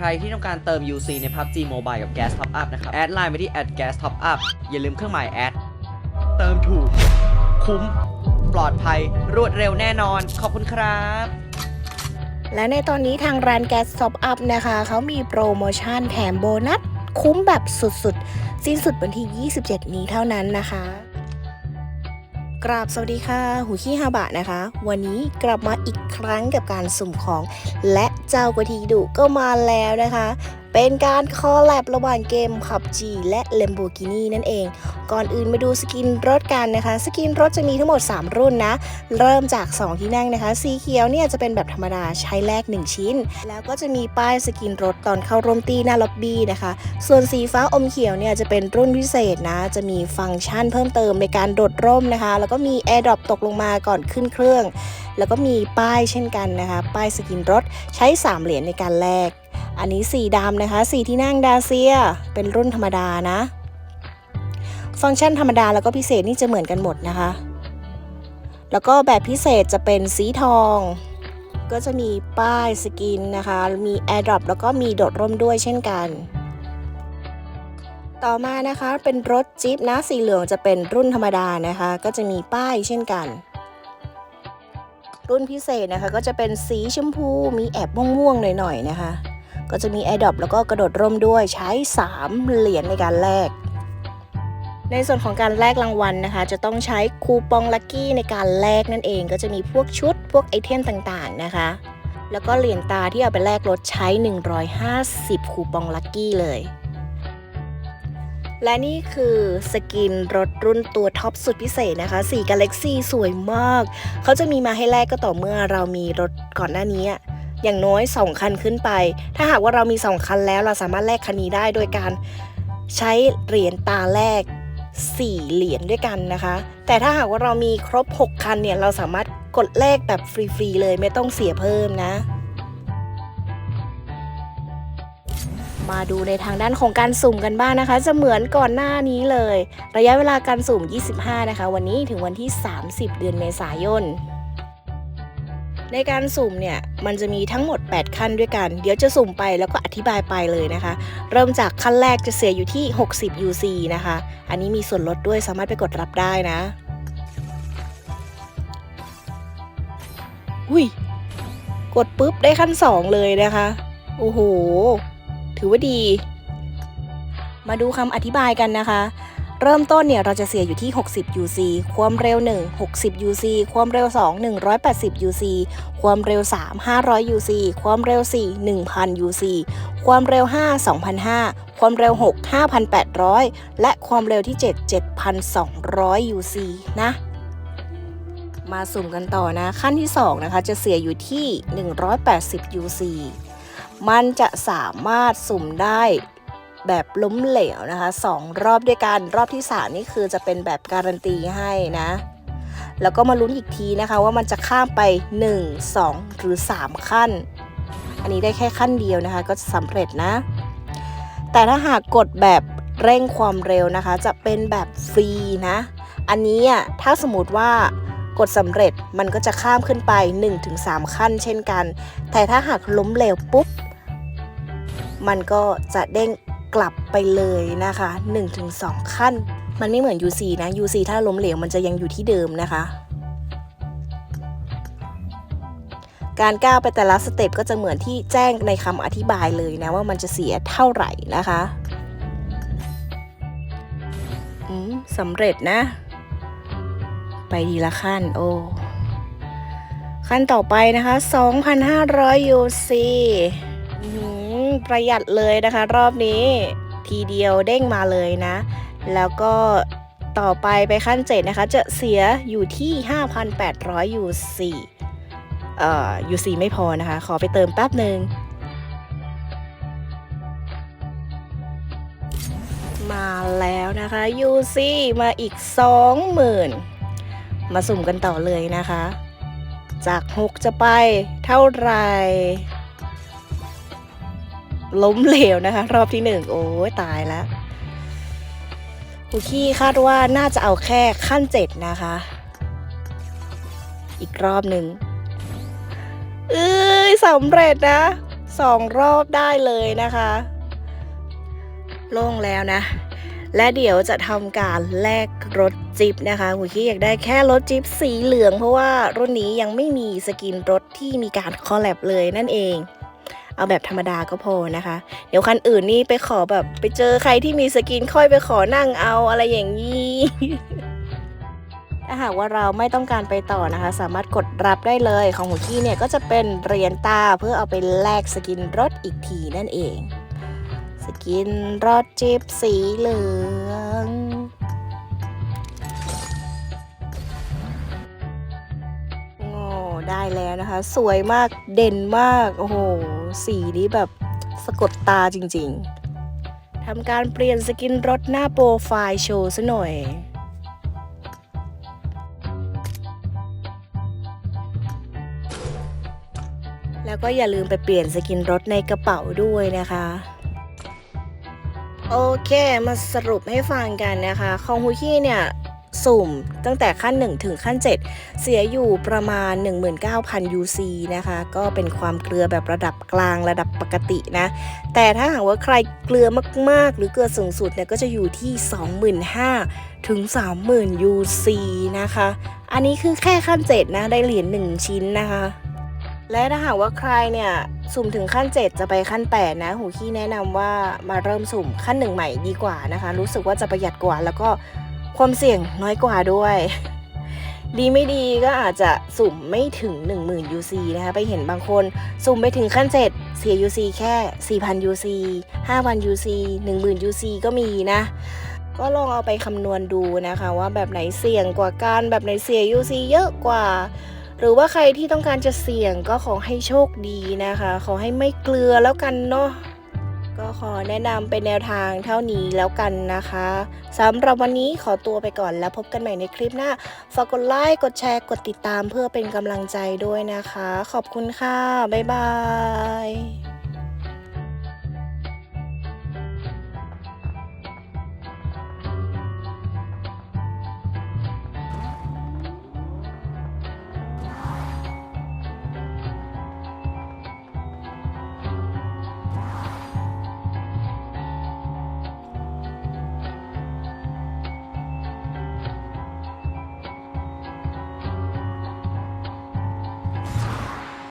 ใครที่ต้องการเติม UC ใน PUBG Mobile กับ Gas Top Up นะครับ แอดไลน์ไปที่ @gas top up อย่าลืมเครื่องหมายแอด เติมถูก คุ้ม ปลอดภัย รวดเร็วแน่นอน ขอบคุณครับ และในตอนนี้ทางร้านแก๊สท็อปอัพนะคะ เขามีโปรโมชั่นแถมโบนัส คุ้มแบบสุดๆ สิ้นสุดวันที่ 27 นี้เท่านั้นนะคะกราบสวัสดีค่ะ หูขี้ฮาบะนะคะ วันนี้กลับมาอีกครั้งกับการสุ่มของ และ เจ้ากะทิดุก็มาแล้วนะคะ เป็นการคอลแลบระหว่างเกม PUBG และ Lamborghini นั่นเอง ก่อนอื่นมาดูสกินรถกันนะคะ สกินรถจะมีทั้งหมด 3 รุ่นนะ เริ่มจาก 2 ที่นั่งนะคะ สีเขียวเนี่ยจะเป็นแบบธรรมดาใช้แลก1 ชิ้น แล้วก็จะมีป้ายสกินรถตอนเข้าร่วมตีหน้าล็อบบี้นะคะ ส่วนสีฟ้าอมเขียวเนี่ยจะเป็นรุ่นพิเศษนะ จะมีฟังก์ชันเพิ่มเติมในการโดดร่มนะคะ แล้วก็มี AirDrop ตกลงมาก่อนขึ้นเครื่อง แล้วก็มีป้ายเช่นกันนะคะ ป้ายสกินรถใช้ 3 เหรียญในการแลก อันนี้สีดำนะคะ สีที่นั่งดาเซีย เป็นรุ่นธรรมดานะ ฟังก์ชันธรรมดาแล้วก็พิเศษนี่จะเหมือนกันหมดนะคะ แล้วก็แบบพิเศษจะเป็นสีทอง ก็จะมีป้ายสกินนะคะ มี AirDrop แล้วก็มีโดดร่มด้วยเช่นกัน ต่อมานะคะเป็นรถจิ๊ปนะ สีเหลืองจะเป็นรุ่นธรรมดานะคะ ก็จะมีป้ายเช่นกันรุ่นพิเศษนะคะก็จะเป็นสีชมพูมีแอบม่วงๆหน่อยๆนะคะ ก็จะมี AirDrop แล้วก็กระโดดร่มด้วยใช้ 3 เหรียญในการแลกในส่วนของการแลกรางวัลนะคะ จะต้องใช้คูปองลัคกี้ในการแลกนั่นเองก็จะมีพวกชุดพวกไอเทมต่างๆนะคะ แล้วก็เหรียญตาที่เอาไปแลกรถใช้ 150 คูปองลัคกี้เลย และนี่คือสกินรถรุ่นตัวท็อปสุดพิเศษนะคะสี Galaxy สวยมาก เขาจะมีมาให้แลกก็ต่อเมื่อเรามีรถก่อนหน้านี้ อย่างน้อย 2 คันขึ้นไป ถ้าหากว่าเรามี 2 คันแล้วเราสามารถแลกคันนี้ได้โดยการใช้เหรียญตาแรก4 เหรียญด้วยกันนะคะ แต่ถ้าหากว่าเรามีครบ 6 คันเนี่ยเราสามารถกดแลกแบบฟรีๆเลยไม่ต้องเสียเพิ่มนะมาดูในทางด้านของการสุ่มกันบ้างนะคะ จะเหมือนก่อนหน้านี้เลย ระยะเวลาการสุ่ม 25 นะคะ วันนี้ถึงวันที่ 30 เดือนเมษายน ในการสุ่มเนี่ยมันจะมีทั้งหมด 8 ขั้นด้วยกัน เดี๋ยวจะสุ่มไปแล้วก็อธิบายไปเลยนะคะ เริ่มจากขั้นแรกจะเสียอยู่ที่ 60 UC นะคะ อันนี้มีส่วนลดด้วยสามารถไปกดรับได้นะ อุ้ย กดปุ๊บได้ขั้น 2 เลยนะคะ โอ้โห ถือว่าดี มาดูคำอธิบายกันนะคะ เริ่มต้นเนี่ยเราจะเสียอยู่ที่ 60 UC ความเร็ว 1 60 UC ความเร็ว 2 180 UC ความเร็ว 3 500 UC ความเร็ว 4 1000 UC ความเร็ว 5 2,500 ความเร็ว 6 5,800 และความเร็วที่ 7 7,200 UC นะมาสุ่มกันต่อนะ ขั้นที่ 2 นะคะ จะเสียอยู่ที่ 180 UC มันจะสามารถสุ่มได้ แบบล้มเหลวนะคะสองรอบด้วยกันรอบที่ 3 นี่คือจะเป็นแบบการันตีให้นะ แล้วก็มาลุ้นอีกทีนะคะว่ามันจะข้ามไป 1 2 หรือ 3 ขั้น อันนี้ได้แค่ขั้นเดียวนะคะก็จะสำเร็จนะ แต่ถ้าหากกดแบบเร่งความเร็วนะคะ จะเป็นแบบฟรีนะ อันนี้อะถ้าสมมติว่ากดสำเร็จมันก็จะข้ามขึ้นไป 1-3 ขั้นเช่นกัน แต่ถ้าหากล้มเหลวปุ๊บ มันก็จะเด้ง กลับไปเลยนะคะ 1-2 ขั้น มันไม่เหมือน UC นะ UC ถ้าล้มเหลวมันจะยังอยู่ที่เดิมนะคะ การก้าวไปแต่ละสเต็ปก็จะเหมือนที่แจ้งในคำอธิบายเลยนะว่ามันจะเสียเท่าไหร่นะคะอืมสำเร็จนะ ไปดีละขั้นโอ้ขั้นต่อไปนะคะ 2,500 UC อื้อหือ ประหยัดเลยนะคะ รอบนี้ทีเดียวเด้งมาเลยนะ แล้วก็ต่อไปไปขั้นเจ็ดนะคะ จะเสียอยู่ที่ 5,800 UC เอ่อ UC ไม่พอนะคะ ขอไปเติมแป๊บหนึ่งมาแล้วนะคะ UC มาอีก 20,000 มาสุ่มกันต่อเลยนะคะ จาก 6 จะไปเท่าไหร่ ล้มเหลวนะคะ รอบที่1โอ้ยตายแล้วคุกี้คาดว่าน่าจะเอาแค่ขั้น7นะคะ อีกรอบหนึ่งเอ้ยสำเร็จนะสองรอบได้เลยนะคะ โล่งแล้วนะ และเดี๋ยวจะทำการแลกรถจิบนะคะหุยกี้อยากได้แค่รถจิบสีเหลือง เพราะว่ารุ่นนี้ยังไม่มีสกินรถที่มีการคอลแลบเลยนั่นเอง เอาแบบธรรมดาก็พอนะคะ เดี๋ยวคันอื่นนี่ไปขอแบบไปเจอใครที่มีสกินค่อยไปขอนั่งเอาอะไรอย่างนี้ถ้าหากว่าเราไม่ต้องการไปต่อนะคะ สามารถกดรับได้เลยของหัวกี้เนี่ยก็จะเป็นเหรียญตาเพื่อเอาไปแลกสกินรถอีกทีนั่นเอง สกินรถจิ๊บสีเหลือง ได้แล้วนะคะ สวยมากเด่นมาก โอ้โห สีนี้แบบสะกดตาจริงๆทำการเปลี่ยนสกินรถหน้าโปรไฟล์โชว์ซะหน่อยแล้วก็อย่าลืมไปเปลี่ยนสกินรถในกระเป๋าด้วยนะคะ โอเค มาสรุปให้ฟังกันนะคะ ของฮุกี้เนี่ย สุ่ม ตั้งแต่ขั้น 1 ถึงขั้น 7 เสียอยู่ประมาณ 19,000 UC นะคะ ก็เป็นความเกลือแบบระดับกลางระดับปกตินะ แต่ถ้าหากว่าใครเกลือมาก ๆ หรือเกลือสูงสุดเนี่ยก็จะอยู่ที่ 25,000 ถึง 30,000 UC นะคะ อันนี้คือแค่ขั้น 7 นะ ได้เหรียญ1ชิ้นนะคะและถ้าหากว่าใครเนี่ยสุ่มถึงขั้น 7 จะไปขั้น 8 นะ หูขี้แนะนำว่ามาเริ่มสุ่มขั้นหนึ่งใหม่ดีกว่านะคะ รู้สึกว่าจะประหยัดกว่าแล้วก็ ความเสี่ยงน้อยกว่าด้วย ดีไม่ดีก็อาจจะสุ่มไม่ถึง 10,000 UC นะคะไปเห็นบางคน สุ่มไปถึงขั้น7เสีย UC แค่ 4,000 UC 5,000 UC 10,000 UC ก็มีนะ ก็ลองเอาไปคำนวณดูนะคะว่าแบบไหนเสี่ยงกว่ากันแบบไหนเสีย UC เยอะกว่าหรือว่าใครที่ต้องการจะเสี่ยงก็ขอให้โชคดีนะคะ ขอให้ไม่เกลือแล้วกันเนาะ ก็ขอแนะนำเป็นแนวทางเท่านี้แล้วกันนะคะสำหรับวันนี้ขอตัวไปก่อนแล้วพบกันใหม่ในคลิปหน้า ฝากกดไลค์ กดแชร์ กดติดตามเพื่อเป็นกำลังใจด้วยนะคะ ขอบคุณค่ะ บ๊ายบาย